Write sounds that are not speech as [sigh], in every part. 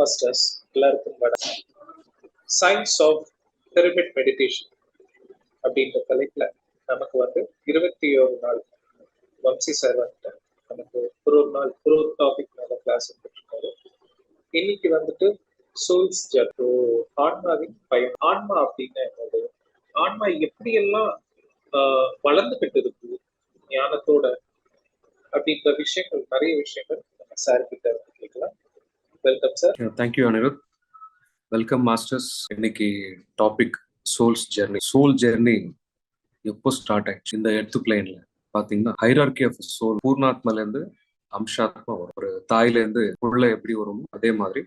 Masters எல்லாருக்கும் வணக்கம். Science of pyramid meditation அப்படின்ற தலைப்புல நமக்கு வந்து இருபத்தி ஏழு நாள் வம்சி சார் வந்துட்டு நமக்கு ஒரு ஒரு நாள் ஒரு ஒரு டாபிக் மேல கிளாஸ் எடுத்துருக்காரு இன்னைக்கு வந்துட்டு சோல்ஸ் ஜட்டோ ஆன்மாவின் பயன் ஆன்மா அப்படின்னா என்னது? ஆன்மா எப்படியெல்லாம் வளர்ந்துகிட்டு இருக்கு ஞானத்தோட அப்படின்ற விஷயங்கள் நிறைய விஷயங்கள் நம்ம சார் கிட்ட இருக்கு welcome sir thank you Anirudh welcome masters இன்னைக்கு topic souls journey soul journey எப்போ ஸ்டார்ட் ஆயிடுச்சு? இந்த எர்த்து பிளேன்ல பாத்தீங்கன்னா ஹைரார்கி ஆஃப் சோல் பூர்ணாத்மால இருந்து அம்சாத்மா வரும். ஒரு தாயில இருந்து உள்ள எப்படி வருமோ அதே மாதிரி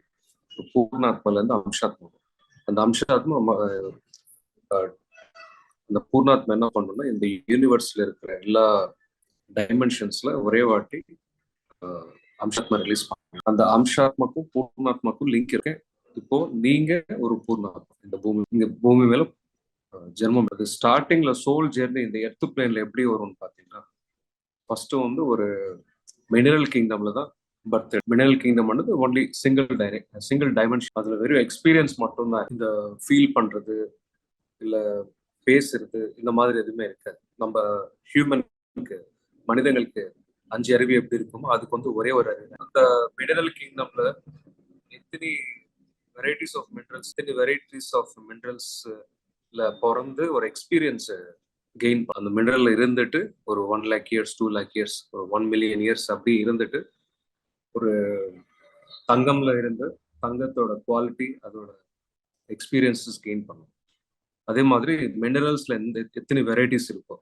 ஒரு பூர்ணாத்மால இருந்து அம்சாத்மா வரும் அந்த அம்சாத்மா அந்த பூர்ணாத்மா என்ன பண்ணணும்னா இந்த யூனிவர்ஸ்ல இருக்கிற எல்லா டைமென்ஷன்ஸ்ல ஒரே வாட்டி அம்சாத்மா ரிலீஸ் அந்த அம்சாத்மாக்கும் பூர்ணாத்மாக்கும் லிங்க் இருக்கு. இப்போ நீங்க ஒரு பூர்ணாத்மா. இந்த பூமி இந்த பூமி மேல ஜென்மம். அது ஸ்டார்டிங்ல சோல் ஜெர்னி இந்த எர்த்து பிளேன்ல எப்படி வரும்னு பாத்தீங்கன்னா ஃபர்ஸ்ட் வந்து ஒரு மினரல் கிங்டம்ல தான் பர்த் மினரல் கிங்டம் வந்து only single direct single dimension அதுல வெறும் எக்ஸ்பீரியன்ஸ் மட்டும்தான். இந்த ஃபீல் பண்றது இல்ல பேசுறது இந்த மாதிரி எதுவுமே இருக்காது. நம்ம ஹியூமனுக்கு மனிதங்களுக்கு அஞ்சு அருவி எப்படி இருக்குமோ அதுக்கு வந்து ஒரே ஒரு அருவி அந்த மினரல் கிங்டம்ல எத்தனை வெரைட்டிஸ் ஆஃப் மினரல்ஸ் எத்தனை வெரைட்டிஸ் ஆஃப் மினரல்ஸ்ல பிறந்து ஒரு எக்ஸ்பீரியன்ஸ் கெயின் அந்த மினரல் இருந்துட்டு ஒரு one lakh years two lakh years ஒரு ஒன் மில்லியன் இயர்ஸ் அப்படி இருந்துட்டு ஒரு தங்கம்ல இருந்து தங்கத்தோட குவாலிட்டி அதோட எக்ஸ்பீரியன்ஸஸ் கெயின் பண்ணும். அதே மாதிரி மினரல்ஸ்ல எந்த எத்தனை வெரைட்டிஸ் இருக்கும்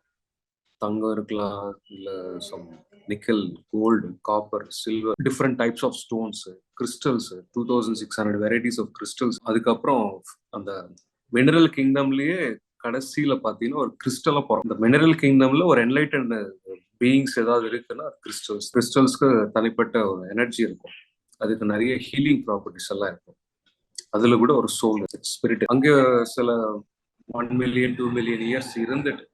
தங்கம் இருக்கலாம் இல்ல some nickel gold copper silver different types of stones crystals two thousand six hundred varieties of crystals அதுக்கப்புறம் அந்த மினரல் கிங்டம்லயே கடைசியில பாத்தீங்கன்னா ஒரு கிறிஸ்டலா போறோம். இந்த மினரல் கிங்டம்ல ஒரு என்லைட்டன் பீயிங்ஸ் ஏதாவது இருக்குன்னா கிறிஸ்டல்ஸ் கிறிஸ்டல்ஸ்க்கு தனிப்பட்ட ஒரு எனர்ஜி இருக்கும். அதுக்கு நிறைய ஹீலிங் ப்ராப்பர்ட்டிஸ் எல்லாம் இருக்கும். அதுல கூட ஒரு சோல் ஸ்பிரிட் அங்க சில one million two million years இருந்துட்டு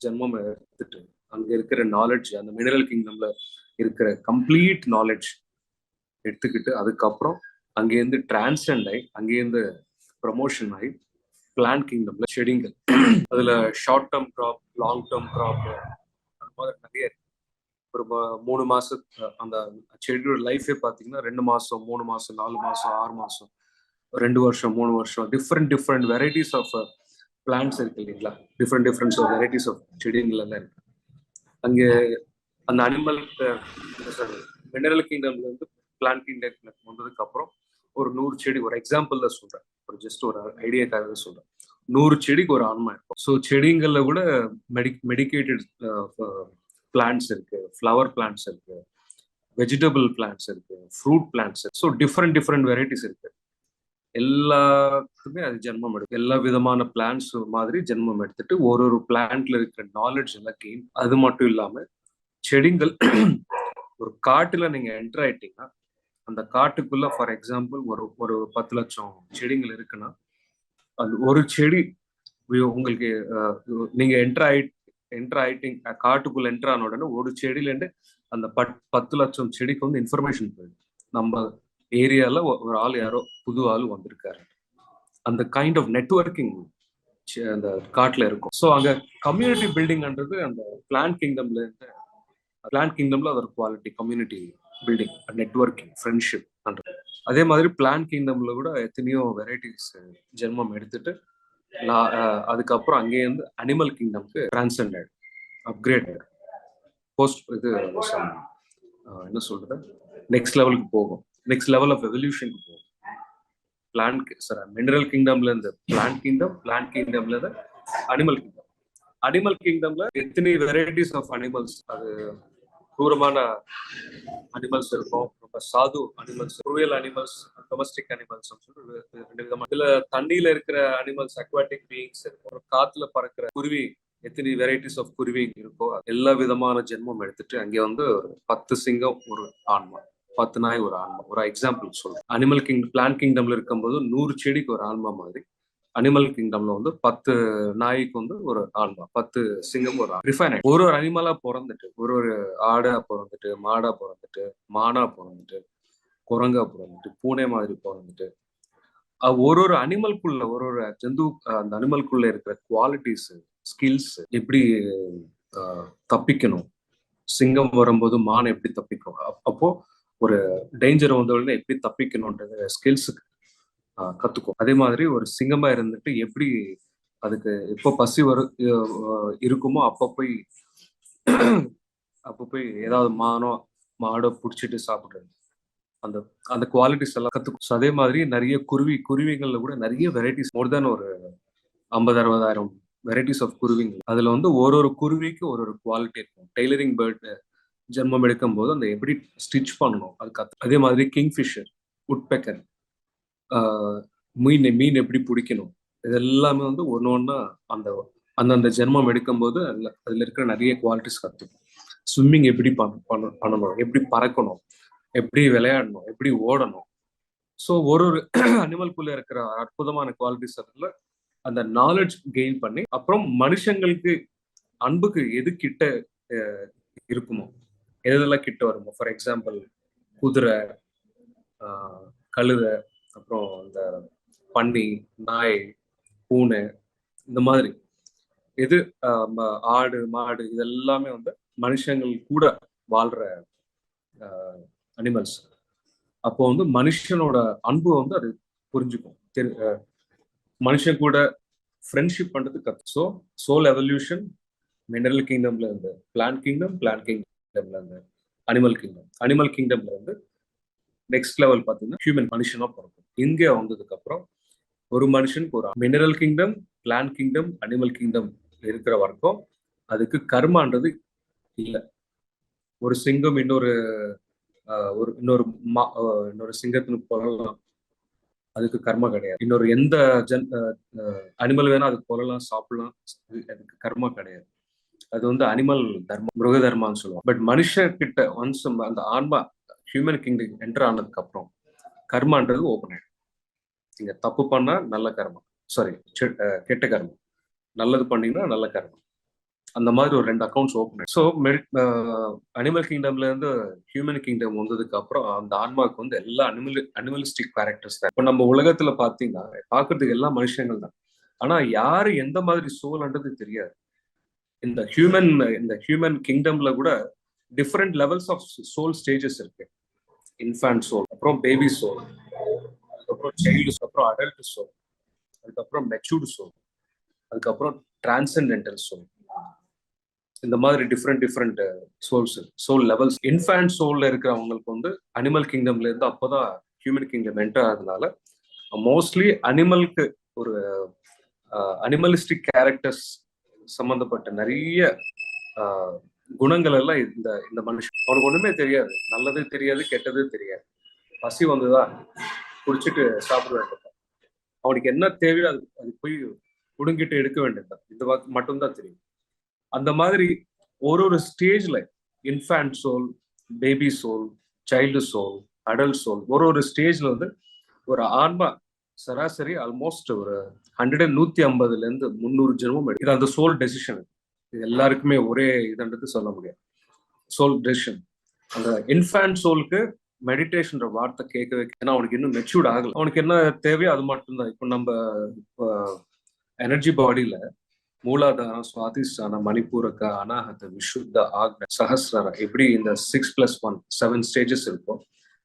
ஜென்மம் எடுத்துட்டு அங்க இருக்கிற நாலேஜ் அந்த மினரல் கிங்டம்ல இருக்கிற கம்ப்ளீட் நாலேஜ் எடுத்துக்கிட்டு அதுக்கப்புறம் அங்கேருந்து டிரான்சென்ட் ஆகி அங்கேருந்து ப்ரமோஷன் ஆகி பிளான் கிங்டம்ல செடிங்கள் அதுல short term crop long term crop அந்த மாதிரி நிறைய இருக்கு. ஒரு மூணு மாசம் அந்த செடியோட லைஃபே பார்த்தீங்கன்னா ரெண்டு மாசம் மூணு மாசம் நாலு மாசம் ஆறு மாசம் ரெண்டு வருஷம் மூணு வருஷம் different different varieties of plans இருக்கு இல்லைங்களா? Different differents of varieties of செடிங்கள் எல்லாம் இருக்கு. அங்கே அந்த அனிமல் மினரல் கிங்டம்ல இருந்து பிளான்ட் கிங்டம் வந்ததுக்கு அப்புறம் ஒரு நூறு செடி ஒரு எக்ஸாம்பிள்ல சொல்றேன். ஒரு ஜஸ்ட் ஒரு ஐடியாக்காக சொல்றேன். நூறு செடிக்கு ஒரு ஆன்மா இருக்கும். ஸோ செடிங்கள்ல கூட மெடி மெடிக்கேட்டட் பிளான்ட்ஸ் இருக்கு ஃப்ளவர் பிளான்ட்ஸ் இருக்கு வெஜிடபிள் பிளான்ட்ஸ் இருக்கு fruit plants so different different varieties இருக்கு. எல்லாத்துக்குமே அது ஜென்மம் எடுக்கும். எல்லா விதமான பிளான்ஸ் மாதிரி ஜென்மம் எடுத்துட்டு ஒரு ஒரு பிளான்ட்ல இருக்கிற நாலேஜ் எல்லாம் கெயின் அது மட்டும் இல்லாம செடிங்கள் ஒரு காட்டுல நீங்க என்டர் ஆயிட்டீங்கன்னா அந்த காட்டுக்குள்ள ஃபார் எக்ஸாம்பிள் ஒரு ஒரு பத்து லட்சம் செடிகள் இருக்குன்னா அது ஒரு செடி உங்களுக்கு நீங்க என்டர் ஆயி என்டர் ஆயிட்டீங்க காட்டுக்குள்ள என்டர் ஆன உடனே ஒரு செடியில இருந்து அந்த பத் பத்து லட்சம் செடிக்கு வந்து இன்ஃபர்மேஷன் போயிடும். நம்ம ஏரியால ஒரு ஆள் யாரோ புது ஆள் வந்திருக்காரு. அந்த கைண்ட் ஆஃப் நெட்வொர்க்கிங் அந்த காட்டுல இருக்கும். ஸோ அங்க கம்யூனிட்டி பில்டிங்ன்றது அந்த பிளான் கிங்டம்ல இருந்து பிளான் கிங்டம்ல அது ஒரு quality community building networking friendship அதே மாதிரி பிளான் கிங்டம்ல கூட எத்தனையோ வெரைட்டிஸ் ஜென்மம் எடுத்துட்டு அதுக்கப்புறம் அங்கே அதுக்கப்புறம் அங்கேருந்து அனிமல் கிங்டம்க்கு டிரான்செண்டட் அப்கிரேட் போஸ்ட் இது என்ன சொல்றது? நெக்ஸ்ட் லெவலுக்கு போகும். நெக்ஸ்ட் லெவல் ஆஃப் எவல்யூஷனுக்கு போகும். பிளான்ட் சாரி மினரல் கிங்டம்ல இருந்து பிளான்ட் கிங்டம் பிளான்ட் கிங்டம்ல இருந்து அனிமல் கிங்டம் அனிமல் கிங்டம்ல எத்தனை வெரைட்டிஸ் ஆஃப் அனிமல்ஸ் அது தூரமான அனிமல்ஸ் இருக்கும். ரொம்ப சாது அனிமல்ஸ் ரூயல் அனிமல்ஸ் டொமஸ்டிக் அனிமல்ஸ் ரெண்டு விதமா. இதுல தண்ணியில இருக்கிற அனிமல்ஸ் அக்வாட்டிக் பீயிங்ஸ் இருக்கும் ஒரு காத்துல பறக்கிற குருவி எத்தனை வெரைட்டிஸ் ஆஃப் குருவி இருக்கோ எல்லா விதமான ஜென்மம் எடுத்துட்டு அங்கே வந்து ஒரு பத்து சிங்கம் ஒரு ஆன்மா. பத்து நாய் ஒரு ஆன்மா. ஒரு எக்ஸாம்பிள் சொல்றேன். அனிமல் கிங் பிளான் கிங்டம்ல இருக்கும்போது நூறு செடிக்கு ஒரு ஆன்மா மாதிரி. அனிமல் கிங்டம்ல வந்து பத்து நாய்க்கு வந்து ஒரு ஆன்மா. பத்து சிங்கம் ஒரு ரிஃபைன் ஒரு ஒரு அனிமலா பிறந்துட்டு ஒரு ஒரு ஆடா பிறந்துட்டு மாடா பிறந்துட்டு மானா பிறந்துட்டு குரங்கா பிறந்துட்டு பூனை மாதிரி பிறந்துட்டு ஒரு ஒரு அனிமல்குள்ள ஒரு ஒரு ஜந்து அந்த அனிமல்குள்ள இருக்கிற குவாலிட்டிஸ் ஸ்கில்ஸ் எப்படி தப்பிக்கணும்? சிங்கம் வரும்போது மான் எப்படி தப்பிக்கணும்? அப்போ ஒரு டேஞ்சர் வந்தவுடனே எப்படி தப்பிக்கணும்ன்றது ஸ்கில்ஸுக்கு கற்றுக்கும் அதே மாதிரி ஒரு சிங்கமா இருந்துட்டு எப்படி அதுக்கு எப்போ பசி வரு இருக்குமோ அப்போ போய் அப்போ போய் ஏதாவது மானோ மாடோ பிடிச்சிட்டு சாப்பிடுறது. அந்த அந்த குவாலிட்டிஸ் எல்லாம் கற்றுக்கும் ஸோ அதே மாதிரி நிறைய குருவி குருவிகளில் கூட நிறைய வெரைட்டிஸ் மோர் தேன் ஒரு ஐம்பது அறுபதாயிரம் வெரைட்டிஸ் ஆஃப் குருவிங்க. அதில் வந்து ஒரு ஒரு குருவிக்கு ஒரு ஒரு குவாலிட்டி இருக்கும். டெய்லரிங் பேர்டு ஜென்மம் எடுக்கும் போது அந்த எப்படி ஸ்டிச் பண்ணணும் அது கத்து அதே மாதிரி கிங்ஃபிஷர் உட்பெக்கர் மீன் மீன் எப்படி பிடிக்கணும் இது எல்லாமே வந்து ஒன்று ஒன்றா அந்த அந்தந்த ஜென்மம் எடுக்கும்போது அதில் அதுல இருக்கிற நிறைய குவாலிட்டிஸ் கற்றுக்கும் ஸ்விம்மிங் எப்படி பண்ண- பண்ணணும் எப்படி பறக்கணும் எப்படி விளையாடணும் எப்படி ஓடணும். ஸோ ஒரு ஒரு [clears throat] அனிமல்குள்ளே இருக்கிற அற்புதமான குவாலிட்டிஸ் அதில் அந்த நாலேஜ் கெயின் பண்ணி அப்புறம் மனுஷங்களுக்கு அன்புக்கு எது கிட்ட இருக்குமோ எதெல்லாம் கிட்ட வருமோ? ஃபார் எக்ஸாம்பிள் குதிரை ஆஹ், கழுதை அப்புறம் இந்த பன்னி நாய் பூனை இந்த மாதிரி. எது ஆடு மாடு இதெல்லாமே வந்து மனுஷங்கள் கூட வாழ்ற அனிமல்ஸ் அப்போ வந்து மனுஷனோட அன்பு வந்து அது புரிஞ்சுக்கும். தெரி- மனுஷன் கூட ஃப்ரெண்ட்ஷிப் பண்றது கத்து ஸோ சோல் எவல்யூஷன் மினரல் கிங்டம்ல இருந்து பிளான் கிங்டம் பிளான் கிங்டம் கிங்டம்ல இருந்து அனிமல் கிங்டம் அனிமல் கிங்டம்ல வந்து நெக்ஸ்ட் லெவல் பார்த்தீங்கன்னா ஹியூமன் மனுஷனா பிறக்கும். இங்கே வந்ததுக்கு அப்புறம் ஒரு மனுஷனுக்கு ஒரு mineral kingdom plant kingdom animal kingdom இருக்கிற வரைக்கும் அதுக்கு கர்மான்றது இல்லை. ஒரு சிங்கம் இன்னொரு ஒரு இன்னொரு மா- இன்னொரு சிங்கத்தினுக்கு கொல்லலாம் அதுக்கு கர்மா கிடையாது. இன்னொரு எந்த ஜன் அனிமல் வேணா அதுக்கு போலலாம் சாப்பிடலாம். அதுக்கு கர்மா கிடையாது. அது வந்து அனிமல் தர்மம் மிருக தர்மான்னு சொல்லுவோம் பட் மனுஷர்கிட்ட ஒன்ஸ் அந்த ஆன்மா ஹியூமன் கிங்டம் என்டர் ஆனதுக்கு அப்புறம் கர்மான்றது ஓப்பன் ஆயிடும். நீங்க தப்பு பண்ணா நல்ல கர்மம் சாரி கெட்ட கர்மம் நல்லது பண்ணீங்கன்னா நல்ல கர்மம் அந்த மாதிரி ஒரு ரெண்டு அக்கௌண்ட்ஸ் ஓப்பன் ஸோ அனிமல் கிங்டம்ல இருந்து ஹியூமன் கிங்டம் வந்ததுக்கு அப்புறம் அந்த ஆன்மாவுக்கு வந்து எல்லா அனிமல் அனிமலிஸ்டிக் கேரக்டர்ஸ் தான். இப்போ நம்ம உலகத்துல பாத்தீங்கன்னா பாக்குறதுக்கு எல்லா மனுஷங்கள் தான் ஆனா யாரு எந்த மாதிரி சோல்ன்றது தெரியாது. இந்த ஹியூமன் இந்த ஹியூமன் கிங்டம்ல கூட different levels of soul stages இருக்கு. இன்ஃபேண்ட் சோல் அப்புறம் பேபி சோல் அதுக்கப்புறம் சைல்டு அப்புறம் அடல்ட் சோல் அதுக்கப்புறம் மெச்சூர்டு சோல் அதுக்கப்புறம் டிரான்சென்டென்டல் சோல் இந்த மாதிரி different different souls soul levels infant சோல்ல இருக்கிறவங்களுக்கு வந்து அனிமல் கிங்டம்ல இருந்து அப்போதான் ஹியூமன் கிங்டம் என்டர் ஆகுதுனால மோஸ்ட்லி அனிமலுக்கு ஒரு uh, அனிமலிஸ்டிக் கேரக்டர்ஸ் சம்பந்தப்பட்ட நிறைய குணங்கள் எல்லாம் இந்த இந்த மனுஷன். அவனுக்கு ஒண்ணுமே தெரியாது. நல்லது தெரியாது கெட்டது தெரியாது. பசி வந்துதான் குடிச்சிட்டு சாப்பிட வேண்டியது அவனுக்கு என்ன தேவையோ அது அது போய் குடுங்கிட்டு எடுக்க வேண்டியது இந்த வா- மட்டும்தான் தெரியும். அந்த மாதிரி ஒரு ஒரு ஸ்டேஜ்ல infant soul baby soul child soul adult soul ஒரு ஒரு ஸ்டேஜ்ல வந்து ஒரு ஆன்மா சராசரி ஆல்மோஸ்ட் ஒரு ஹண்ட்ரட் நூத்தி ஐம்பதுல இருந்து முந்நூறு ஜென்மம் இது அந்த சோல் டெசிஷன் இது எல்லாருக்குமே ஒரே இதுன்றது சொல்ல முடியாது. சோல் டெசிஷன் அந்த இன்ஃபேண்ட் சோலுக்கு மெடிடேஷன்ற வார்த்தை கேட்க வைக்க ஏன்னா அவனுக்கு இன்னும் மெச்சூர்ட் ஆகல. அவனுக்கு என்ன தேவையோ அது மட்டும்தான். இப்போ நம்ம எனர்ஜி பாடியில மூலாதாரம் சுவாதிஷ்டான மணிப்பூரக அனாகத விசுத்த ஆக்ன சஹஸ்ரர எப்படி இந்த six plus one seven stages இருக்கும்.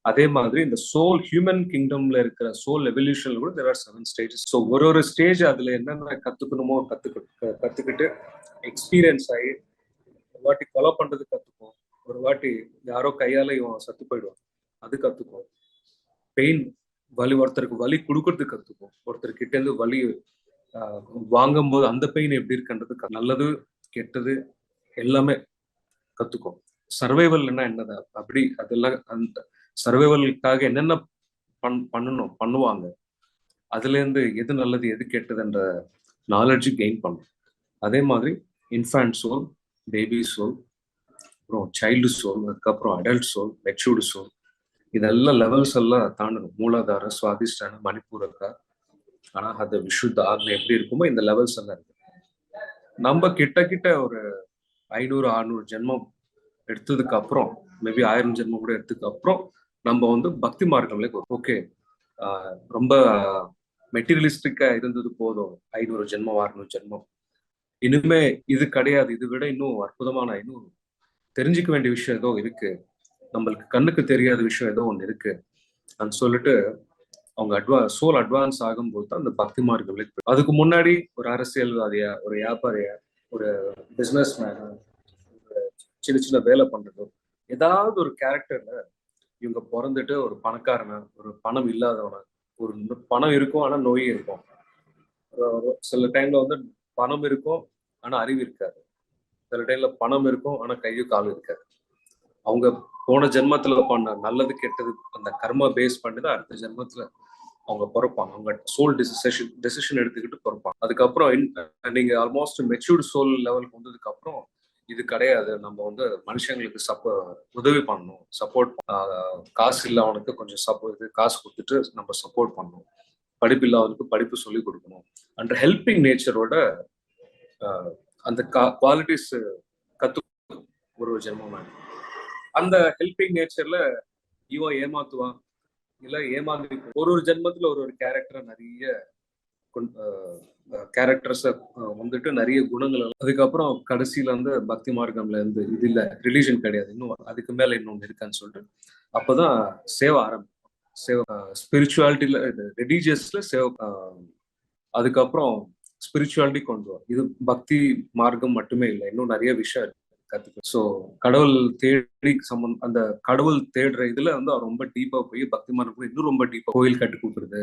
அதே மாதிரி இந்த சோல் ஹியூமன் கிங்டம்ல இருக்கிற சோல் எவல்யூஷன்ல கூட there are seven stages so ஒரு ஒரு ஸ்டேஜ் அதுல என்னென்ன கத்துக்கணுமோ கத்துக்க கத்துக்கிட்டு எக்ஸ்பீரியன்ஸ் ஆகி ஒரு வாட்டி கொலை பண்றது கத்துக்கும் ஒரு வாட்டி யாரோ கையால இவன் சத்து போயிடுவான். அது கத்துக்கும் பெயின் வலி ஒருத்தருக்கு வலி கொடுக்கறது கத்துக்கும் ஒருத்தர் கிட்ட இருந்து வலி வாங்கும் போது அந்த பெயின் எப்படி இருக்குன்றது நல்லது கெட்டது எல்லாமே கத்துக்கும் சர்வைவல்னா என்னது? அப்படி அதெல்லாம் அந்த சர்வைவலுக்காக என்னென்ன பண் பண்ணணும் பண்ணுவாங்க? அதுல இருந்து எது நல்லது எது கெட்டதுன்ற நாலேஜ் கெயின் பண்ணும் அதே மாதிரி இன்ஃபேண்ட் சோல் பேபி சோல் அப்புறம் சைல்டு சோல் அதுக்கப்புறம் அடல்ட் சோல் மெச்சூர்டு சோல் இதெல்லாம் லெவல்ஸ் எல்லாம் தாண்டணும். மூலாதார சுவாதிஷ்டான மணிப்பூரக்கா ஆனால் அது விஷுத்த ஆக்னை எப்படி இருக்குமோ இந்த லெவல்ஸ் எல்லாம் இருக்கு. நம்ம கிட்ட கிட்ட ஒரு ஐநூறு அறுநூறு ஜென்மம் எடுத்ததுக்கு அப்புறம் மேபி ஆயிரம் ஜென்மம் கூட எடுத்ததுக்கு அப்புறம் நம்ம வந்து பக்தி மார்க்கம்ல ஓகே. ரொம்ப மெட்டீரியலிஸ்டிக்கா இருந்தது போதும். ஐநூறு ஜென்மம் அறுநூறு ஜென்மம். இனிமே இது கிடையாது. இது விட இன்னும் அற்புதமான இன்னும் தெரிஞ்சுக்க வேண்டிய விஷயம் ஏதோ இருக்கு. நம்மளுக்கு கண்ணுக்கு தெரியாத விஷயம் ஏதோ ஒன்று இருக்கு. அப்படின்னு சொல்லிட்டு அவங்க அட்வா சோல் அட்வான்ஸ் ஆகும்போது தான் அந்த பக்தி மார்க்கங்களுக்கு அதுக்கு முன்னாடி ஒரு அரசியல்வாதியா ஒரு வியாபாரியா ஒரு பிசினஸ் மேனா சின்ன சின்ன வேலை பண்றதோ ஏதாவது ஒரு கேரக்டர்ல இவங்க பிறந்துட்டு ஒரு பணக்காரன ஒரு பணம் இல்லாதவன ஒரு பணம் இருக்கும் ஆனா நோய் இருக்கும். சில டைம்ல வந்து பணம் இருக்கும் ஆனா அறிவு இருக்காது. சில டைம்ல பணம் இருக்கும் ஆனா கையும் காலும் இருக்காது. அவங்க போன ஜென்மத்துல பண்ண நல்லது கெட்டது அந்த கர்ம பேஸ் பண்ணி தான் அடுத்த ஜென்மத்துல அவங்க பிறப்பாங்க. அவங்க சோல் டிசிஷன் டெசிஷன் எடுத்துக்கிட்டு பிறப்பாங்க. அதுக்கப்புறம் நீங்க ஆல்மோஸ்ட் மெச்சூர்டு சோல் லெவலுக்கு வந்ததுக்கு அப்புறம் இது கிடையாது. நம்ம வந்து மனுஷங்களுக்கு சப்போ உதவி பண்ணணும். சப்போர்ட் காசு இல்லாதவனுக்கு கொஞ்சம் சப்போர்ட் காசு கொடுத்துட்டு நம்ம சப்போர்ட் பண்ணணும். படிப்பு இல்லாதவனுக்கு படிப்பு சொல்லி கொடுக்கணும். அண்ட் ஹெல்பிங் நேச்சரோட அந்த குவாலிட்டிஸ் கத்து ஒரு ஜென்மம் அந்த ஹெல்பிங் நேச்சர்ல இவன் ஏமாத்துவான். இல்ல ஏமாந்து ஒரு ஒரு ஜென்மத்துல ஒரு ஒரு கேரக்டரை நிறைய கேரக்டர்ஸை வந்துட்டு நிறைய குணங்கள் அதுக்கப்புறம் கடைசியில் வந்து பக்தி மார்க்கம்ல இருந்து இது இல்ல ரிலீஜன் கிடையாது. இன்னும் அதுக்கு மேல இன்னொன்று இருக்கான்னு சொல்லிட்டு அப்பதான் சேவை ஆரம்பிக்கும் சேவை ஸ்பிரிச்சுவாலிட்டியில ரிலீஜியஸ்ல சேவை அதுக்கப்புறம் ஸ்பிரிச்சுவாலிட்டி கொண்டு வரும். இது பக்தி மார்க்கம் மட்டுமே இல்லை இன்னும் நிறைய விஷயம் கத்துக்க. ஸோ கடவுள் தேடி சம்பந்தம் அந்த கடவுள் தேடுற இதுல வந்து அவர் ரொம்ப டீப்பா போய் பக்தி மார்க்கம் இன்னும் ரொம்ப டீப்பா கோயில் கட்டி கொடுக்குறது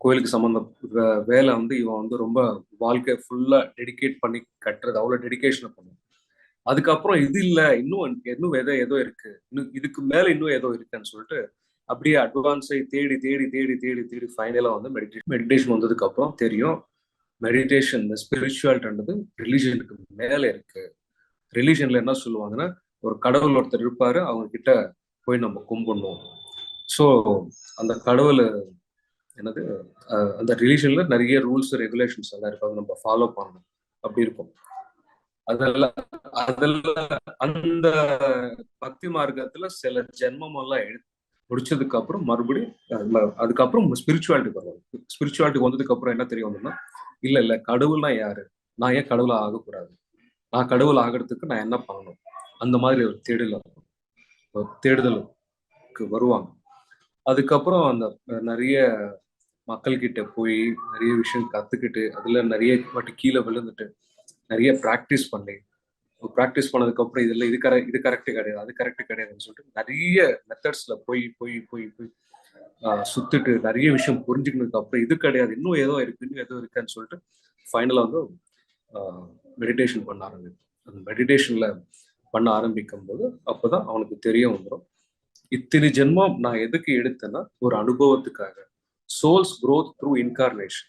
கோயிலுக்கு சம்மந்த வேலை வந்து இவன் வந்து ரொம்ப வாழ்க்கை ஃபுல்லா டெடிகேட் பண்ணி கட்டுறது அவ்வளவு டெடிகேஷனை பண்ணுவான். அதுக்கப்புறம் இது இல்ல இன்னும் இன்னும் எதோ ஏதோ இருக்கு. இன்னும் இதுக்கு மேல இன்னும் ஏதோ இருக்குன்னு சொல்லிட்டு அப்படியே அட்வான்ஸை தேடி தேடி தேடி தேடி தேடி ஃபைனலா வந்து மெடிடேஷன் மெடிடேஷன் வந்ததுக்கு அப்புறம் தெரியும் மெடிடேஷன் இந்த ஸ்பிரிச்சுவாலிட்டின்றது ரிலீஜனுக்கு மேல இருக்கு. ரிலீஜன்ல என்ன சொல்லுவாங்கன்னா ஒரு கடவுள் ஒருத்தர் இருப்பாரு அவங்க கிட்ட போய் நம்ம கும்பிடணும். ஸோ அந்த கடவுள் என்னது? அந்த ரிலீஜன்ல நிறைய ரூல்ஸ் ரெகுலேஷன்ஸ் எல்லாம் இருக்கும். அதை நம்ம ஃபாலோ பண்ணணும். அப்படி இருக்கும். அதெல்லாம் அதெல்லாம் அந்த பக்தி மார்க்கத்துல சில ஜென்மம் எல்லாம் எடுத்து முடிச்சதுக்கு அப்புறம் மறுபடியும் அதுக்கப்புறம் ஸ்பிரிச்சுவாலிட்டி வருவாங்க ஸ்பிரிச்சுவாலிட்டி வந்ததுக்கு அப்புறம் என்ன தெரிய வந்தோம்னா இல்ல இல்ல கடவுள்னா யாரு? நான் ஏன் கடவுள் ஆகக்கூடாது? நான் கடவுள் ஆகிறதுக்கு நான் என்ன பண்ணணும்? அந்த மாதிரி ஒரு தேடல் தேடுதலுக்கு வருவாங்க. அதுக்கப்புறம் அந்த நிறைய மக்கள்கிட்ட போய் நிறைய விஷயம் கத்துக்கிட்டு அதுல நிறைய வாட்டி கீழே விழுந்துட்டு நிறைய ப்ராக்டிஸ் பண்ணி ப்ராக்டிஸ் பண்ணதுக்கு அப்புறம் இதுல இது கர இது கரெக்ட் கிடையாது அது கரெக்ட் கிடையாதுன்னு சொல்லிட்டு நிறைய மெத்தட்ஸ்ல போய் போய் போய் போய் சுத்திட்டு நிறைய விஷயம் புரிஞ்சுக்கினதுக்கு அப்புறம் இது கிடையாது இன்னும் ஏதோ இருக்கு இன்னும் ஏதோ இருக்குன்னு சொல்லிட்டு ஃபைனலா வந்து மெடிடேஷன் பண்ண ஆரம்பிக்கும் அந்த மெடிடேஷன்ல பண்ண ஆரம்பிக்கும் போது அப்பதான் அவனுக்கு தெரிய வந்துடும் இத்தனை ஜென்மம் நான் எதுக்கு எடுத்தேன்னா ஒரு அனுபவத்துக்காக. சோல்ஸ் க்ரோத் த்ரூ இன்கார்னேஷன்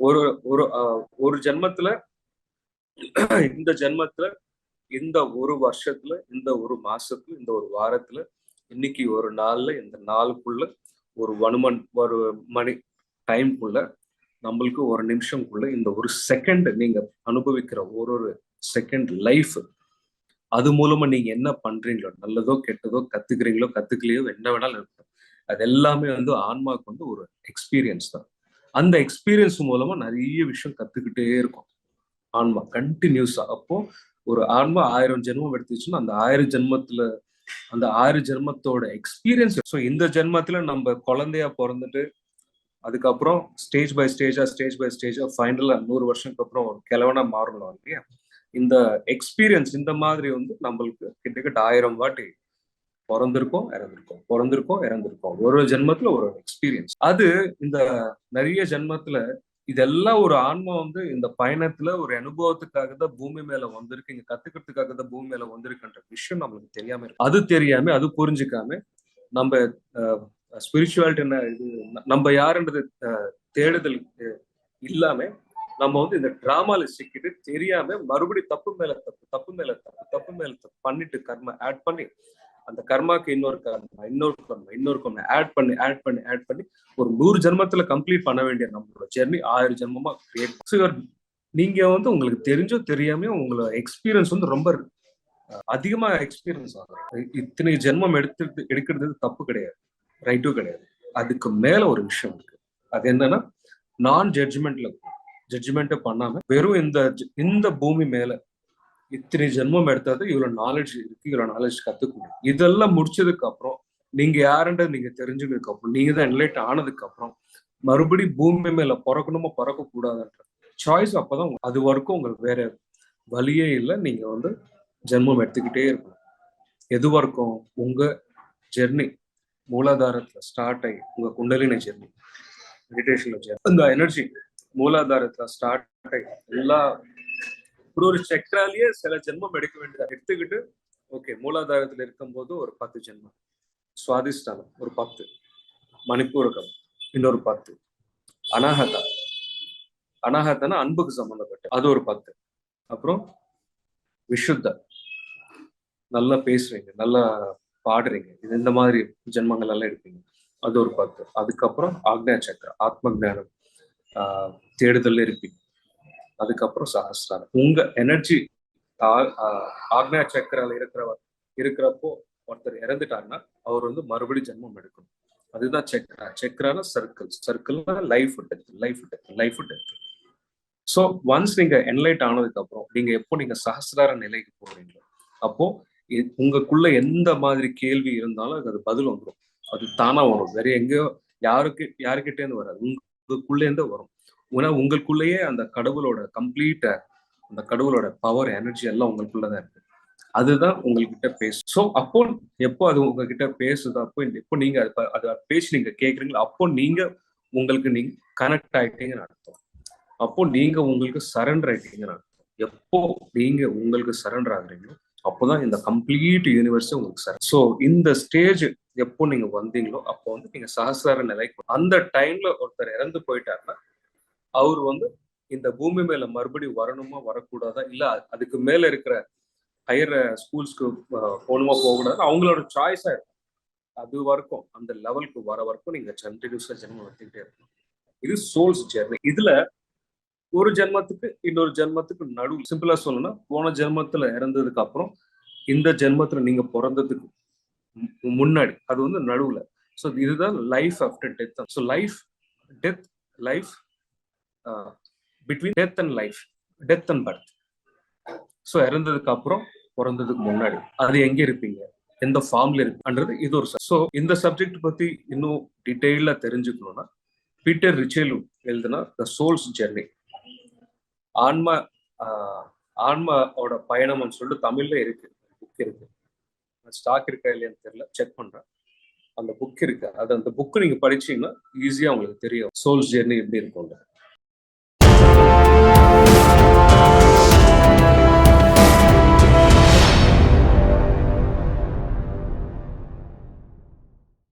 ஒரு ஒரு ஒரு ஜென்மத்துல இந்த ஜென்மத்துல இந்த ஒரு வருஷத்துல இந்த ஒரு மாசத்துல இந்த ஒரு வாரத்துல இன்னைக்கு ஒரு நாள்ல இந்த நாளுக்குள்ள ஒரு ஒன் ஒரு மணி டைம்குள்ள நம்மளுக்கு ஒரு நிமிஷம்குள்ள இந்த ஒரு செகண்ட் நீங்க அனுபவிக்கிற ஒரு ஒரு செகண்ட் லைஃப் அது மூலமா நீங்க என்ன பண்றீங்களோ நல்லதோ கெட்டதோ கத்துக்கிறீங்களோ கத்துக்கலையோ என்ன வேணாலும் இருக்கட்டும். அது எல்லாமே வந்து ஆன்மாவுக்கு வந்து ஒரு எக்ஸ்பீரியன்ஸ் தான். அந்த எக்ஸ்பீரியன்ஸ் மூலமா நிறைய விஷயம் கத்துக்கிட்டே இருக்கும். ஆன்மா கண்டினியூஸா அப்போ ஒரு ஆன்மா ஆயிரம் ஜென்மம் எடுத்துச்சுன்னா அந்த ஆயிரம் ஜென்மத்துல அந்த ஆறு ஜென்மத்தோட எக்ஸ்பீரியன்ஸ் ஸோ இந்த ஜென்மத்துல நம்ம குழந்தையா பிறந்துட்டு அதுக்கப்புறம் ஸ்டேஜ் பை ஸ்டேஜா ஸ்டேஜ் பை ஸ்டேஜா ஃபைனலா நூறு வருஷத்துக்கு அப்புறம் ஒரு கிழவனா மாறணும் இல்லையா? இந்த எக்ஸ்பீரியன்ஸ் இந்த மாதிரி வந்து நம்மளுக்கு கிட்டத்தட்ட ஆயிரம் வாட்டி பிறந்திருக்கோம் இறந்திருக்கோம். பிறந்திருக்கோம் இறந்திருக்கோம். ஒரு ஜென்மத்துல ஒரு எக்ஸ்பீரியன்ஸ் அது இந்த நிறைய ஜென்மத்துல இதெல்லாம் ஒரு ஆன்மா வந்து இந்த பயணத்துல ஒரு அனுபவத்துக்காக தான் பூமி மேல வந்திருக்கு. இங்க கத்துக்கிறதுக்காக தான் பூமி மேல வந்திருக்குன்ற விஷயம் நம்மளுக்கு தெரியாம இருக்கு. அது தெரியாம அது புரிஞ்சுக்காம நம்ம ஸ்பிரிச்சுவாலிட்டி என்ன இது நம்ம யாருன்றது தேடுதல் இல்லாம நம்ம வந்து இந்த டிராமால சிக்கிட்டு தெரியாம மறுபடியும் தப்பு மேல தப்பு தப்பு மேல தப்பு தப்பு மேல தப்பு பண்ணிட்டு கர்ம ஆட் பண்ணி அந்த கர்மாக்கு இன்னொரு கர்மா இன்னொரு கர்மா இன்னொரு கர்மா. ஆட் பண்ணி ஆட் பண்ணி ஆட் பண்ணி ஒரு நூறு ஜென்மத்துல கம்ப்ளீட் பண்ண வேண்டிய நம்மளோட ஜெர்னி ஆயிரம் ஜென்மமா கிரியேட் நீங்க வந்து உங்களுக்கு தெரிஞ்சோ தெரியாம உங்களோட எக்ஸ்பீரியன்ஸ் வந்து ரொம்ப அதிகமா எக்ஸ்பீரியன்ஸ் ஆகும். இத்தனை ஜென்மம் எடுத்து எடுக்கிறது தப்பு கிடையாது. ரைட்டும் கிடையாது. அதுக்கு மேல ஒரு விஷயம் இருக்கு. அது என்னன்னா நான் ஜட்ஜ்மெண்ட்ல ஜட்ஜ்மெண்ட்டை பண்ணாம வெறும் இந்த இந்த பூமி மேல இத்தனை ஜென்மம் எடுத்தது இவ்வளவு நாலேஜ் இருக்கு இவ்வளவு நாலேஜ் கத்துக்கணும். இதெல்லாம் முடிச்சதுக்கு அப்புறம் நீங்க யாருன்றது நீங்க தெரிஞ்சதுக்கு அப்புறம் நீங்க தான் என்லைட் ஆனதுக்கு அப்புறம் மறுபடி பூமி மேல பிறக்கணுமா பிறக்க கூடாதுன்ற சாய்ஸ் அப்பதான் அது வரைக்கும் உங்களுக்கு வேற வழியே இல்லை. நீங்க வந்து ஜென்மம் எடுத்துக்கிட்டே இருக்கணும். எது வரைக்கும் உங்க ஜெர்னி மூலாதாரத்துல ஸ்டார்ட் ஆகி உங்க குண்டலின ஜெர்னி மெடிடேஷன்ல ஜெர்னி அந்த எனர்ஜி மூலாதாரத்துல ஸ்டார்ட் ஆகி எல்லா ஒரு ஒரு சக்கராலேயே சில ஜென்மம் எடுக்க வேண்டியதா எடுத்துக்கிட்டு ஓகே மூலாதாரத்துல இருக்கும்போது ஒரு பத்து ஜென்மம். சுவாதிஷ்டானம் ஒரு பத்து. மணிப்பூரகம் இன்னொரு பத்து. அனாகதா அனாகத்தனா அன்புக்கு சம்பந்தப்பட்ட அது ஒரு பத்து. அப்புறம் விஷுத்த நல்லா பேசுறீங்க நல்லா பாடுறீங்க. இது இந்த மாதிரி ஜென்மங்கள் எல்லாம் எடுப்பீங்க. அது ஒரு பத்து. அதுக்கப்புறம் ஆக்னா சக்கரம் ஆத்ம ஜானம் ஆஹ் தேடுதல் இருப்பீங்க அதுக்கப்புறம் சஹஸ்ராரம் உங்க எனர்ஜி ஆக்னா சக்கரால இருக்கிறவர் இருக்கிறப்போ ஒருத்தர் இறந்துட்டாருன்னா அவர் வந்து மறுபடியும் ஜென்மம் எடுக்கணும். அதுதான் செக்ரா செக்ரான circle சர்க்கிள்னா life death life death life death so once நீங்க என்லைட் ஆனதுக்கு அப்புறம் நீங்க எப்போ நீங்க சஹசிரார நிலைக்கு போறீங்களோ அப்போ உங்களுக்குள்ள எந்த மாதிரி கேள்வி இருந்தாலும் அது பதில் வந்துடும் அது தானா வரும். வேற எங்கேயோ யாருக்கு யாருக்கிட்டே இருந்து வராது. உங்களுக்குள்ளே இருந்து வரும். ஏன்னா உங்களுக்குள்ளேயே அந்த கடவுளோட கம்ப்ளீட் அந்த கடவுளோட பவர் எனர்ஜி எல்லாம் உங்களுக்குள்ளதான் இருக்கு. அதுதான் உங்ககிட்ட பேசும் ஸோ அப்போ எப்போ அது உங்ககிட்ட பேசுதோ அப்போ எப்போ நீங்க அது பேசி நீங்க கேட்குறீங்களோ அப்போ நீங்க உங்களுக்கு நீங்க கனெக்ட் ஆயிட்டீங்கன்னு அர்த்தம். அப்போ நீங்க உங்களுக்கு சரண்டர் ஆயிட்டீங்கன்னு அர்த்தம். எப்போ நீங்க உங்களுக்கு சரண்டர் ஆகுறீங்களோ அப்போதான் இந்த கம்ப்ளீட் யூனிவர்ஸே உங்களுக்கு சார் ஸோ இந்த ஸ்டேஜ் எப்போ நீங்க வந்தீங்களோ அப்போ வந்து நீங்க சகசார நிலைக்கு அந்த டைம்ல ஒருத்தர் இறந்து போயிட்டாருன்னா அவர் வந்து இந்த பூமி மேல மறுபடியும் வரணுமா வரக்கூடாதா? இல்ல அதுக்கு மேல இருக்கிற ஹையர் ஸ்கூல்ஸ்க்கு போகணுமா போகக்கூடாது? அவங்களோட சாய்ஸா இருக்கும். அது வரைக்கும் அந்த லெவலுக்கு வர வரைக்கும் நீங்க கண்டினியூஸா ஜென்மம் எடுத்துக்கிட்டே இருக்கணும். இது சோல்ஸ் ஜெர்னி இதுல ஒரு ஜென்மத்துக்கு இன்னொரு ஜென்மத்துக்கு நடு சிம்பிளா சொல்லணும்னா போன ஜென்மத்துல இறந்ததுக்கு அப்புறம் இந்த ஜென்மத்துல நீங்க பிறந்ததுக்கு முன்னாடி அது வந்து நடுவுல. ஸோ இதுதான் life after death so life death life between death and life death and birth so இறந்ததுக்கு அப்புறம் பிறந்ததுக்கு முன்னாடி. அது எங்க இருப்பீங்க? எந்த ஃபார்ம்ல இருக்குன்றது இது ஒரு ஸோ இந்த சப்ஜெக்ட் பத்தி இன்னும் டீட்டெயிலா தெரிஞ்சுக்கணும்னா பீட்டர் ரிச்சேலு எழுதுனா த சோல்ஸ் ஜெர்னி ஆன்மா ஆன்மாவோட பயணம்னு சொல்லிட்டு தமிழ்ல இருக்கு. புக் இருக்கு. ஸ்டாக் இருக்கா இல்லையான்னு தெரியல. செக் பண்றேன். அந்த புக் இருக்கு. அது அந்த புக் நீங்க படிச்சீங்கன்னா ஈஸியா உங்களுக்கு தெரியும். சோல்ஸ் ஜெர்னி எப்படி இருக்கும்